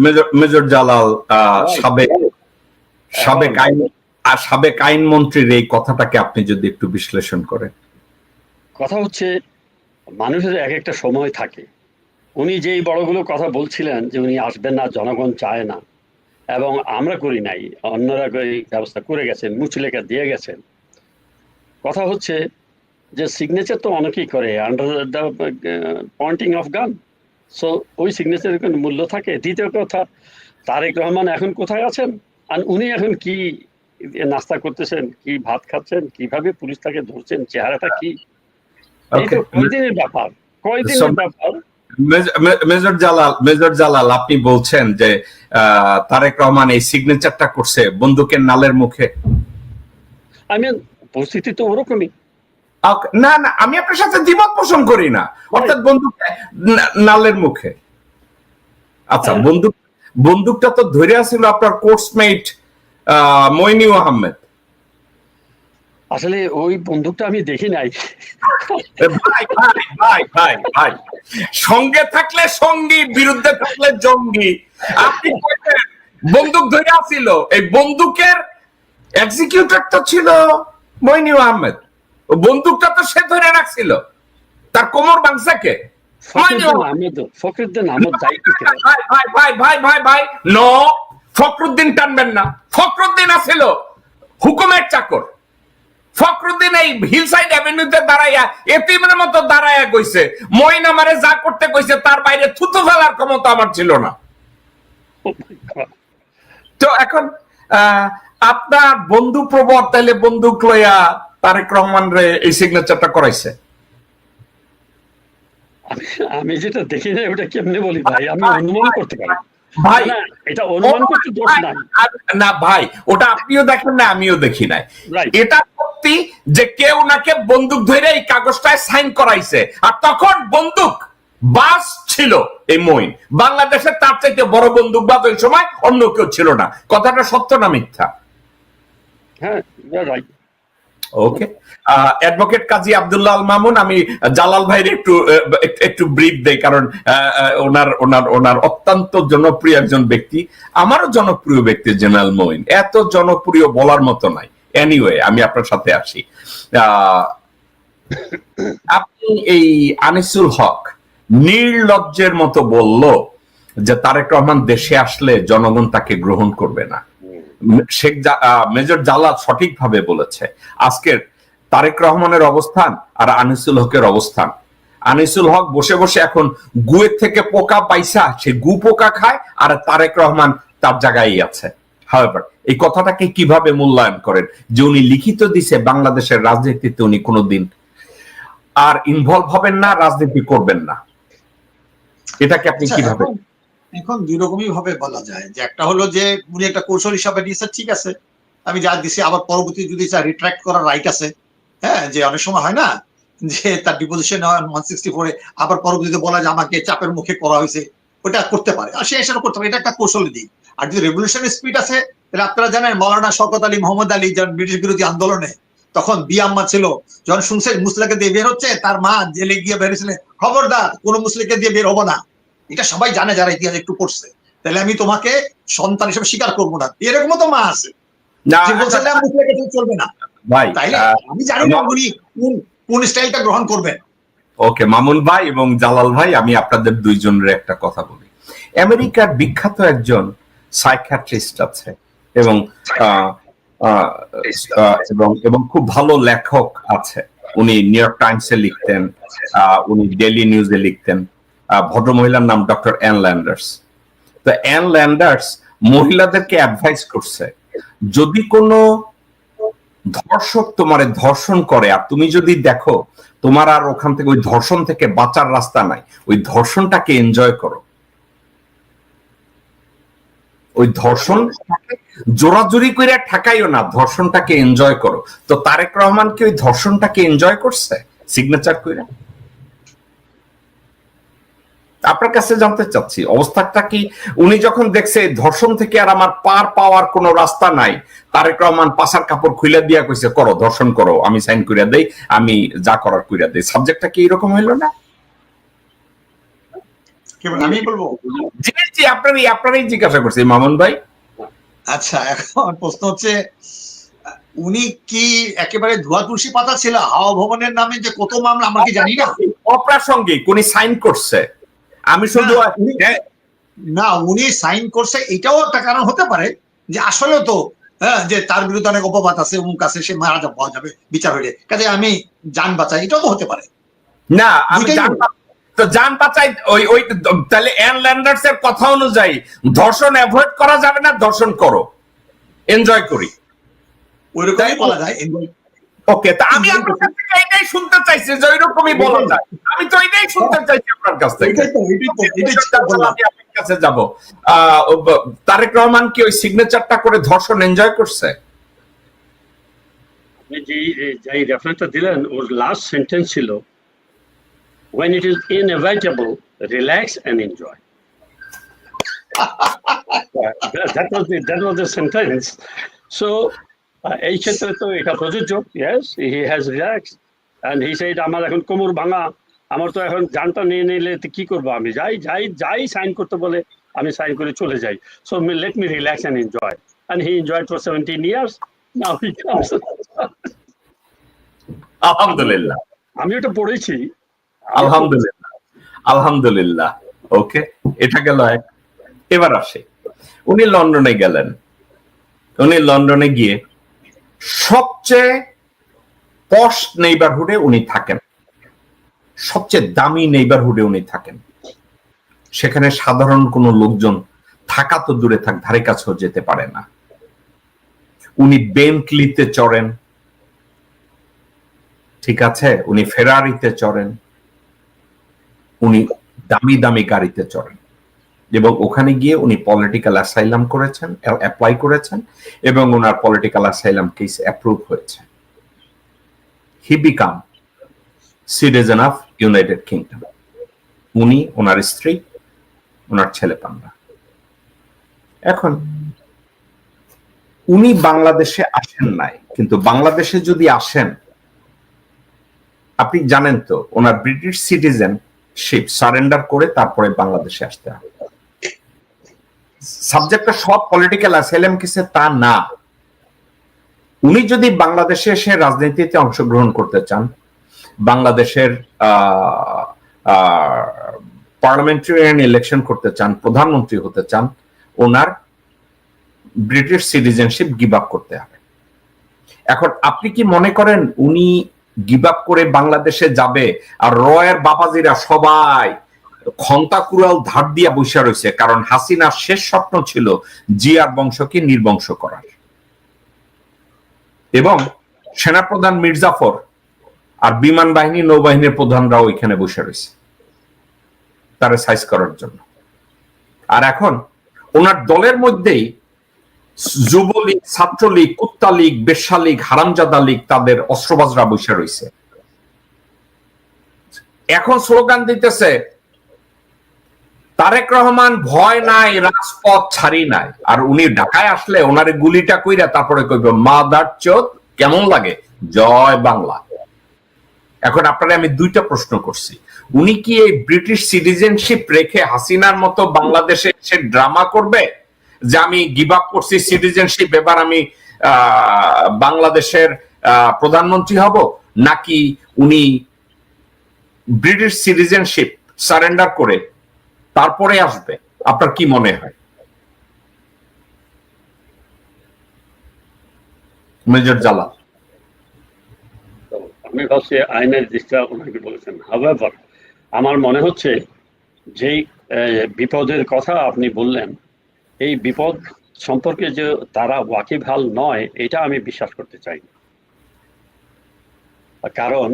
Major- Jalal সাবেক সাবেক আইন আর সাবেক আইনমন্ত্রীর এই কথাটাকে আপনি যদি একটু বিশ্লেষণ করেন। কথা হচ্ছে মানুষের এক একটা সময় থাকে। উনি যেই বড়গুলো কথা বলছিলেন যে উনি আসবেন না জনগণ চায় না এবং আমরা করি নাই অন্যরা এই ব্যবস্থা করে গেছেন মুচলেখা দিয়ে গেছেন। কথা হচ্ছে যে সিগনেচার তো অনেকেই করে under the pointing of gun so ওই সিগনেচারের কোনো মূল্য থাকে? দ্বিতীয় কথা তারেক রহমান এখন কোথায় আছেন? আর উনি এখন কি নাস্তা করতেছেন? কি ভাত খাচ্ছেন? কীভাবে পুলিশ তাকে ধরছেন? চেহারাটা কি? এই তো কয়দিনের ব্যাপার? কয়দিনের ব্যাপার? মেজর জালাল মেজর জালাল আপনি বলছেন যে তারেক রহমান এই সিগনেচারটা করছে বন্দুকের নালের মুখে। আমি পরিস্থিতি তো ওরকমই। না না আমি আপনার সাথে দ্বিমত পোষণ করি না। অর্থাৎ বন্দুক নালের মুখে। আচ্ছা হ্যাঁ। বন্দুক বন্দুকটা তো ধরে আছিল আপনার কোর্সমেট মইনিউ আহমেদ। আসলে ওই বন্দুকটা আমি দেখি নাই। ভাই ভাই ভাই ভাই ভাই। সঙ্গে থাকলে সঙ্গী বিরুদ্ধে থাকলে জঙ্গি। আপনি বন্দুক ধরে আসিল এই বন্দুকের এক্সিকিউটর তো ছিল মইনিউ আহমেদ। বন্দুকটা তো সে ধরে রাখছিল। তার কোমর বাংসাকে ফখরুদ্দিন টানবেন না। ফখরুদ্দিন আছিল হুকুমের চাকর। ফখরুদ্দিন এই হিলসাইড অ্যাভিনিউতে দাঁড়াইয়া এতিমের মতো দাঁড়াইয়া কইছে মইন আমারে যা করতে কইছে তার বাইরে থুতু ফেলার ক্ষমতা আমার ছিল না। Oh! তো এখন আহ, আপনার বন্ধু প্রবর তাইলে বন্দুক লইয়া তারেক রহমান রে এই সিগনেচারটা করাইছে। আমি যেটা দেখি নাই ওটা কেমনে বলি ভাই? আমি অনুমান করতে পারি। ভাই এটা অনুমান করতে দোষ নাই। না ভাই ওটা আপনিও দেখেন না আমিও দেখি নাই। এটা সত্যি যে কেউ নাকে বন্দুক ধরে এই কাগজটায় সাইন করাইছে। আর তখন বন্দুক বাস ছিল এই মইন। বাংলাদেশের তার চাইতে বড় বন্দুক বাস ওই সময় অন্য কেউ ছিল না। কথাটা সত্য না মিথ্যা? হ্যাঁ right okay advocate Kazi Abdullah Al Mamun আমি জালাল ভাইয়ের একটু একটু- ব্রিফ দেই, কারণ ওনার ওনার ওনার অত্যন্ত জনপ্রিয় একজন ব্যক্তি, আমারও জনপ্রিয় ব্যক্তি জেনারেল মইন এত জনপ্রিয় বলার মতো নাই। এনিওয়ে আমি আপনার সাথে আসি। আপনি এই আনিসুল হক নির্লজ্জের মতো বলল যে তারেক রহমান দেশে আসলে জনগণ তাকে গ্রহণ করবে না। শেখ মেজর জালাল সঠিকভাবে বলেছে। আজকের তারেক রহমানের অবস্থান আর আনিসুল হকের অবস্থান। আনিসুল হক বসে বসে এখন গুয়ের থেকে পোকা পাইসা সে গু পোকা খায় আর তারেক রহমান তার জায়গায় আছে। হাওয়েভার এই কথাটাকে কীভাবে মূল্যায়ন করেন? যে উনি লিখিত দিছে বাংলাদেশের রাজনীতিতে উনি কোনোদিন আর ইনভলভ হবেন না রাজনীতি করবেন না। এটাকে আপনি আচ্ছা, কীভাবে এখন- দুই রকমই ভাবে বলা যায়। যে একটা হলো যে, উনি একটা কৌশল হিসাবে নিয়েছেন, ঠিক আছে। আমি যা দিছি, আবার পরবর্তী যদি রিট্রাক্ট করার রাইট আছে হ্যাঁ যে অনেক সময় হয় না, যে তার ডিপোজিশন ওয়ান সিক্সটি ফোরে আবার পরবর্তীতে বলা যে আমাকে চাপের মুখে করা হয়েছে, ওটা করতে পারে। আর সে এসব করতে পারে, এটা একটা কৌশল দিক। আর যদি রেভলিউশনারি স্পিড আছে, তাহলে আপনারা জানেন, মৌলানা শওকত আলী মোহাম্মদ আলী যখন ব্রিটিশ বিরোধী আন্দোলনে, তখন বিয়াম্মা ছিল, যখন শুনছে মুসলিকে দিয়ে বের হচ্ছে, তার মা জেলে গিয়ে বেরিয়েছিলেন খবরদার, কোনো মুসলিকে দিয়ে বের হব না। এটা সবাই জানে যারা ইতিহাস একটু পড়ছে। তাহলে আমি তোমাকে সন্তান হিসেবে স্বীকার করব না। এরকমও তো মা আছে। চলবে না। তাইলে আমি জানি না উনি কোন কোন স্টাইলটা গ্রহণ করবেন। ওকে মামুন ভাই এবং জালাল ভাই আমি আপনাদের দুইজনের একটা কথা বলি। আমেরিকার বিখ্যাত একজন সাইকিয়াট্রিস্ট আছে এবং এবং এবং খুব ভালো লেখক আছে। উনি নিউ ইয়র্ক টাইমসে লিখতেন আহ, উনি ডেলি নিউজে লিখতেন। ভদ্রমহিলার নাম ডক্টর অ্যান ল্যান্ডার্স। তো অ্যান ল্যান্ডার্স মহিলাদেরকে অ্যাডভাইস করছে, যদি কোনো ধর্ষক তোমারে ধর্ষণ করে, আর তুমি যদি দেখো তোমার আর ওখান থেকে, ওই ধর্ষণ থেকে বাঁচার রাস্তা নাই, ওই ধর্ষণটাকে এনজয় করো। ওই ধর্ষণ জোরাজুরি করে ঠেকাইও না, ধর্ষণটাকে এনজয় করো। তো তারেক রহমান কি ওই ধর্ষণটাকে এনজয় করছে? সিগনেচার করে আপনার কাছে জানতে চাচ্ছি অবস্থাটা কি? উনি যখন দেখছে ধর্ষণ থেকে আর আমার পার পাওয়ার কোনো রাস্তা নাই তারেক রহমান পাশার কাপড় খুলে দিয়া কইছে করো দর্শন করো আমি সাইন করিয়া দেই আমি যা করার কইরা দেই। সাবজেক্টটা কি এরকম হইল না? আমি বলব? জি জি আপনারই আপনারই জিজ্ঞাসা করছি মামুন ভাই। আচ্ছা এখন প্রশ্ন হচ্ছে উনি কি একেবারে ধোয়া তুলসী পাতা ছিল হাওয়া ভবনের নামে যে কত মামলা আমরা কি জানি না? অপ্রাসঙ্গিক উনি সাইন করছে। আমি শুধু না, উনি- হ্যাঁ, উনি সাইন করছে এটাও একটা কারণ হতে পারে যে আসলে তো হ্যাঁ যে তার বিরুদ্ধে অনেক অপবাদ আছে অমুক আছে সে মারা পাওয়া যাবে বিচার হইলে। কাজে আমি যান বাঁচাই এটাও তো হতে পারে। না আমি তো জান বাঁচাই ওই ওই তাহলে অ্যান ল্যান্ডার্স এর কথা অনুযায়ী ধর্ষণ অ্যাভয়েড করা যাবে না ধর্ষণ করো। এনজয় করি। ওই রকমই বলা যায় enjoy- ওকে তা আমি আপনার কাছ থেকে এটাই শুনতে চাইছি যে ওইরকমই বলা যায়। আমি তো এটাই শুনতে চাইছি আপনার কাছ থেকে। কাছে যাব। তারেক রহমান কি ওই সিগনেচারটা করে ধর্ষণ এনজয় করছে? আপনি যে যে রেফারেন্সটা দিলেন ওর লাস্ট সেন্টেন্স ছিল when it is inevitable relax and enjoy. That was the that was the sentence. So এই ক্ষেত্রে তো এটা প্রযোজ্য yes he has relaxed. And he said আমার এখন কোমর ভাঙা আমার তো এখন জানটা নিয়ে নিলে কি করব আমি? যাই যাই যাই সাইন করতে বলে আমি সাইন করে চলে যাই। So let me relax and enjoy. And he enjoyed for 17 years. Now he comes. আলহামদুলিল্লাহ। আমি ওটা পড়েছি। আলহামদুলিল্লাহ। আলহামদুলিল্লাহ। ওকে এটা গেল এক। এবার আসে। উনি লন্ডনে গেলেন। উনি লন্ডনে গিয়ে সবচেয়ে পশ নেইবারহুডে উনি থাকেন। সবচেয়ে দামি নেইবারহুডে উনি থাকেন। সেখানে সাধারণ কোনো লোকজন থাকা তো দূরে থাক, ধারে কাছেও যেতে পারে না। উনি বেন্টলিতে চড়েন। ঠিক আছে? উনি ফেরারিতে চড়েন। উনি দামি দামি গাড়িতে চড়েন। এবং ওখানে গিয়ে উনি পলিটিক্যাল অ্যাসাইলাম করেছেন অ্যাপ্লাই করেছেন এবং ওনার পলিটিক্যাল অ্যাসাইলাম কেস অ্যাপ্রুভ হয়েছে। He become citizen of United Kingdom উনি ওনার স্ত্রী ওনার ছেলে পান্ডা। এখন, উনি বাংলাদেশে আসেন নাই, কিন্তু বাংলাদেশে যদি আসেন, আপনি জানেন তো, ওনার ব্রিটিশ সিটিজেন সিটিজেনশিপ সারেন্ডার করে তারপরে বাংলাদেশে আসতে হবে। সাবজেক্টটা সব পলিটিক্যাল অ্যাসাইলাম কেসে তা না। উনি যদি বাংলাদেশে এসে রাজনীতিতে অংশগ্রহণ করতে চান, বাংলাদেশের পার্লামেন্টারিয়ান ইলেকশন করতে চান, প্রধানমন্ত্রী হতে চান, ওনার ব্রিটিশ সিটিজেনশিপ গিভ আপ করতে হবে। এখন আপনি কি মনে করেন উনি গিভ আপ করে বাংলাদেশে যাবে আর রয়ের বাবাজিরা সবাই খন্তা কুড়াল ধার দিয়া বসে রয়েছে কারণ হাসিনার শেষ স্বপ্ন ছিল জিয়ার বংশকে নির্বংশ করার। এবং সেনাপ্রধান মির্জাফর আর বিমান বাহিনী নৌবাহিনীর প্রধানরাও এখানে বসে রয়েছে, তারা সাইজ করার জন্য। আর এখন ওনার দলের মধ্যেই যুবলীগ, ছাত্রলীগ কুত্তা লীগ লীগ হারামজাদা লীগ তাদের অস্ত্রবাজরা বসে রয়েছে। এখন স্লোগান দিতেছে তারেক রহমান ভয় নাই, রাজপথ ছাড়ি নাই। আর উনি ঢাকায় আসলে ওনারে গুলিটা কইরা তারপরে কইবে, মাদার চোদ, কেমন লাগে? জয় বাংলা। এখন আপনারা আমি দুইটা প্রশ্ন করছি। উনি কি এই ব্রিটিশ সিটিজেনশিপ রেখে হাসিনার মতো বাংলাদেশে এসে ড্রামা করবে? যে আমি গিভ আপ করছি সিটিজেনশিপ, এবার আমি বাংলাদেশের প্রধানমন্ত্রী হব? নাকি উনি ব্রিটিশ সিটিজেনশিপ সারেন্ডার করে তারপরে আসবে। আপনার কি মনে হয়? মেজর জালাল। আমি ভাবছি আইনের বলেছেন। হাওয়েভার আমার মনে হচ্ছে যেই বিপদের কথা আপনি বললেন, এই বিপদ সম্পর্কে যে তারা ওয়াকিবহাল নয়, এটা আমি বিশ্বাস করতে চাই না। কারণ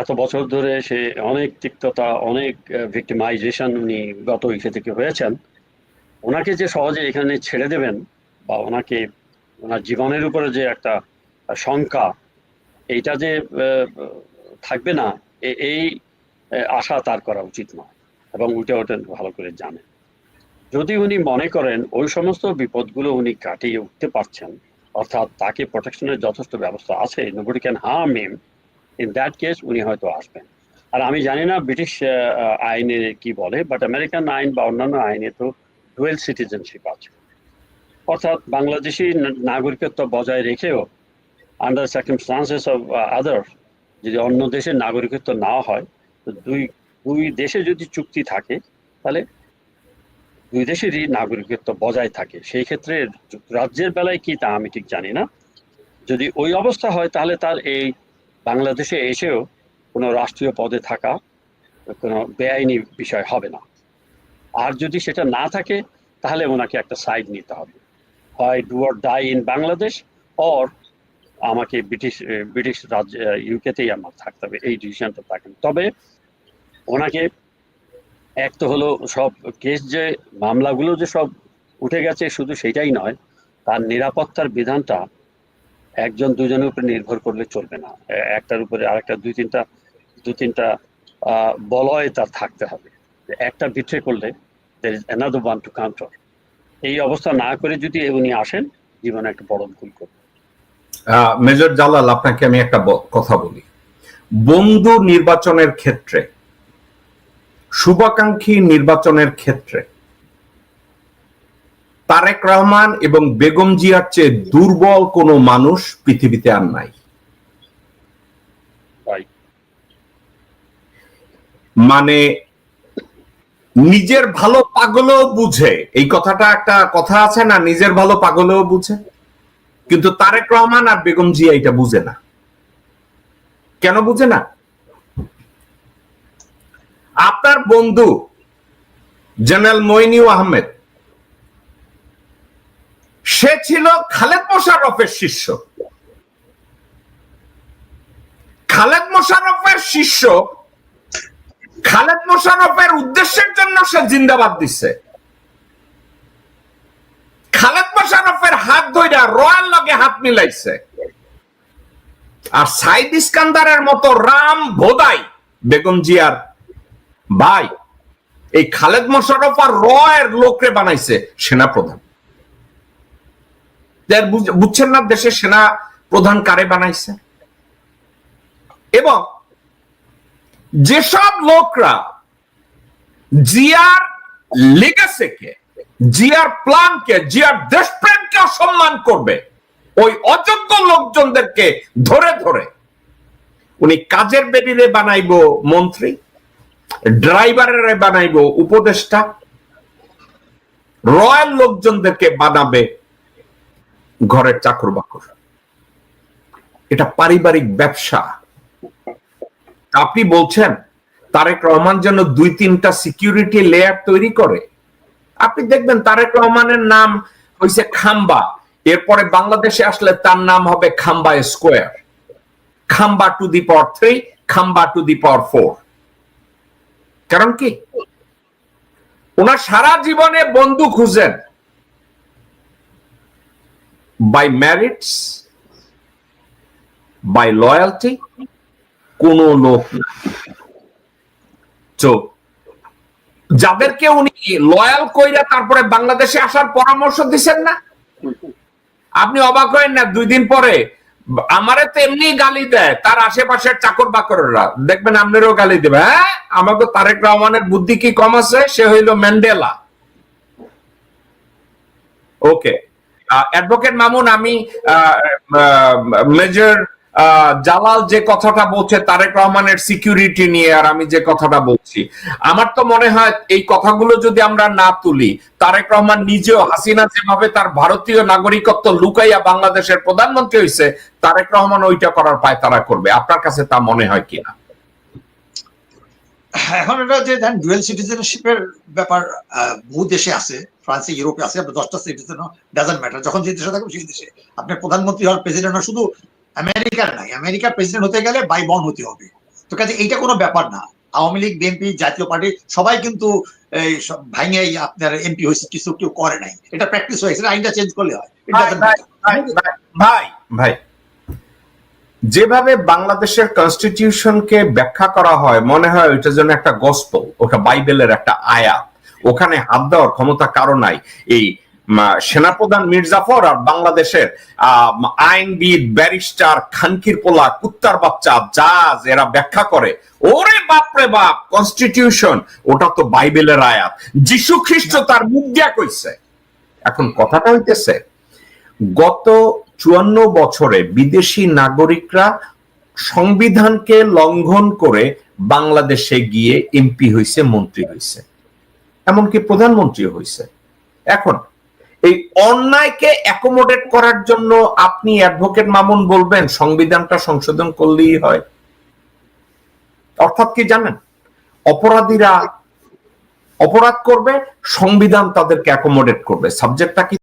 এত বছর ধরে সে অনেক তিক্ততা, অনেক ভিক্টিমাইজেশন উনি গত ইসে থেকে হয়েছেন। ওনাকে যে সহজে এখানে ছেড়ে দেবেন বা ওনাকে ওনার জীবনের উপরে যে একটা শঙ্কা, এইটা যে থাকবে না এই আশা তার করা উচিত নয় এবং ওইটা ওটা ভালো করে জানে। যদি উনি মনে করেন ওই সমস্ত বিপদগুলো উনি কাটিয়ে উঠতে পারছেন, অর্থাৎ তাকে প্রোটেকশনের যথেষ্ট ব্যবস্থা আছে nobody can harm him in that case উনি হয়তো আসবেন। আর আমি জানি না ব্রিটিশ আইনে কি বলে বাট আমেরিকান আইন বা অন্যান্য আইনে তো ডুয়েল সিটিজেনশিপ আছে। অর্থাৎ বাংলাদেশি নাগরিকত্ব বজায় রেখেও আন্ডার সার্কিমস্টান্সেস অফ আদার যদি অন্য দেশের নাগরিকত্ব না হয়, তো দুই দুই দেশে যদি চুক্তি থাকে, তাহলে দুই দেশেরই নাগরিকত্ব বজায় থাকে। সেই ক্ষেত্রে রাজ্যের বেলায় কি তা আমি ঠিক জানি না। যদি ওই অবস্থা হয়, তাহলে তার এই বাংলাদেশে এসেও কোনো রাষ্ট্রীয় পদে থাকা কোনো বেআইনি বিষয় হবে না। আর যদি সেটা না থাকে, তাহলে ওনাকে একটা সাইড নিতে হবে। হয় do or die in Bangladesh, or আমাকে ব্রিটিশ ব্রিটিশ রাজ্য ইউকেতেই আমার থাকতে হবে, এই ডিসিশনটা থাকেন। তবে ওনাকে এক তো হলো সব কেস যে, মামলাগুলো যে সব উঠে গেছে, শুধু সেটাই নয়, তার নিরাপত্তার বিধানটা একজন দুজনের উপরে নির্ভর করলে চলবে না। একটার উপরে আরেকটা দুই তিনটা দু তিনটা বলয় তার থাকতে হবে। একটা বিট্রে করলে অ্যানাদার ওয়ান টু কাউন্টার এই অবস্থা না করে যদি উনি আসেন, জীবনে একটা বড় ভুল করবে মেজর জালাল, আপনাকে আমি একটা কথা বলি। বন্ধু নির্বাচনের ক্ষেত্রে, শুভাকাঙ্ক্ষী নির্বাচনের ক্ষেত্রে তারেক রহমান এবং বেগম জিয়ার চেয়ে দুর্বল কোনো মানুষ পৃথিবীতে আর নাই। মানে নিজের ভালো পাগলও বুঝে। এই কথাটা একটা কথা আছে না নিজের ভালো পাগলও বুঝে। কিন্তু তারেক রহমান আর বেগম জিয়া এটা বুঝে না। কেন বুঝে না? আপনার বন্ধু জেনারেল মইনিউ আহমেদ সে ছিল খালেদ মোশারফের শিষ্য। খালেদ মোশাররফের শিষ্য, খালেদ মোশারফের উদ্দেশ্যের জন্য সে জিন্দাবাদ দিছে। খালেদ মোশারফের হাত ধইরা রয়্যাল লগে হাত মিলাইছে। আর সাইদ ইস্কান্দারের মতো রাম ভোদাই, বেগম জিয়ার ভাই, এই খালেদ মোশারফ আর রয়ের লোকরে বানাইছে সেনা প্রধান যার বুঝ- বুঝছেন না দেশের সেনা প্রধান কারে বানাইছে? এবং যেসব লোকরা জিয়ার লেগাসিকে জিয়ার প্ল্যানকে জিয়ার দেশপ্রেমকে অসম্মান করবে, ওই অযোগ্য লোকজনদেরকে ধরে ধরে উনি কাজের বেরিয়ে বানাইবো মন্ত্রী, ড্রাইভারের বানাইব উপদেষ্টা, রয়্যাল লোকজনদেরকে বানাবে ঘরের চাকর বাকর। এটা পারিবারিক ব্যবসা। আপনি বলছেন, তারেক রহমান যেন দুই তিনটা সিকিউরিটি লেয়ার তৈরি করে। আপনি দেখবেন তারেক রহমানের নাম হয়েছে খাম্বা। এরপরে বাংলাদেশে আসলে তার নাম হবে khamba square khamba to the power three khamba to the power four কারণ কি? ওনার সারা জীবনে বন্ধু খুঁজেন। বাই ম্যারিটস বাই লয়ালটি কোন লোক তো যাদেরকে উনি লয়াল কইরা তারপরে বাংলাদেশে আসার পরামর্শ দিচ্ছেন না, আপনি অবাক হয়েন না, দুই দিন পরে আমারে তো এমনি গালি দেয়, তার আশেপাশের চাকর বাকররা। দেখবেন আপনারও গালি দেবে হ্যাঁ আমাকে তারেক রহমানের বুদ্ধি কি কম আছে? সে হইল ম্যান্ডেলা। ওকে অ্যাডভোকেট মামুন, আমি মেজর জালাল যে কথাটা বলছে, তারেক রহমানের সিকিউরিটি নিয়ে আর আমি যে কথাটা বলছি, আমার তো মনে হয় এই কথাগুলো যদি আমরা না তুলি, তারেক রহমান নিজেও হাসিনা যেভাবে তার ভারতীয় নাগরিকত্ব লুকাইয়া বাংলাদেশের প্রধানমন্ত্রী হয়েছে তারেক রহমান ওইটা করার পায় তারা করবে। আপনার কাছে তা মনে হয় কিনা? এখন এটা যে দেন ডুয়েল সিটিজেনশিপের ব্যাপার বহু দেশে আছে ফ্রান্সে ইউরোপে আছে আপনার দশটা সিটিজেন ডাজেন্ট ম্যাটার যখন যে দেশে থাকবে সেই দেশে। আপনি প্রধানমন্ত্রী হওয়ার প্রেসিডেন্ট শুধু আমেরিকার নাই আমেরিকার প্রেসিডেন্ট হতে গেলে বাই বন হতে হবে। তো কাজে এইটা কোনো ব্যাপার না। আওয়ামী লীগ বিএনপি জাতীয় পার্টি সবাই কিন্তু এই সব ভাঙে আপনার এমপি হয়েছে কিছু কেউ করে নাই। এটা প্র্যাকটিস হয়েছে আইনটা চেঞ্জ করলে হয়। ভাই, ভাই, matter. ভাই, ভাই, ভাই ভাই যেভাবে বাংলাদেশের কনস্টিটিউশনকে ব্যাখ্যা করা হয়, মনে হয় ওইটা যেন একটা গস্পল ওটা বাইবেলের একটা আয়াত। ওখানে হাত দেওয়ার ক্ষমতা কারও নাই। এই সেনাপ্রধান মির্জাফর আর বাংলাদেশের আইনবিদ ব্যারিস্টার, খানকির পোলা, কুত্তার বাচ্চা জাজ এরা ব্যাখ্যা করে, ওরে বাপরে বাপ কনস্টিটিউশন ওটা তো বাইবেলের আয়াত। যিশু খ্রিস্ট তার মুখ দিয়া কইছে। এখন কথাটা হইতেছে, গত চুয়ান্ন বছরে বিদেশি নাগরিকরা সংবিধানকে লঙ্ঘন করে বাংলাদেশে গিয়ে এমপি হয়েছে মন্ত্রী হয়েছে এমনকি প্রধানমন্ত্রী হয়েছে এখন, এই অন্যায়কে অ্যাকোমোডেট করার জন্য আপনি অ্যাডভোকেট মামুন বলবেন, সংবিধানটা সংশোধন করলেই হয়। অর্থাৎ কি জানেন? অপরাধীরা অপরাধ করবে, সংবিধান তাদেরকে অ্যাকোমোডেট করবে। সাবজেক্টটা কি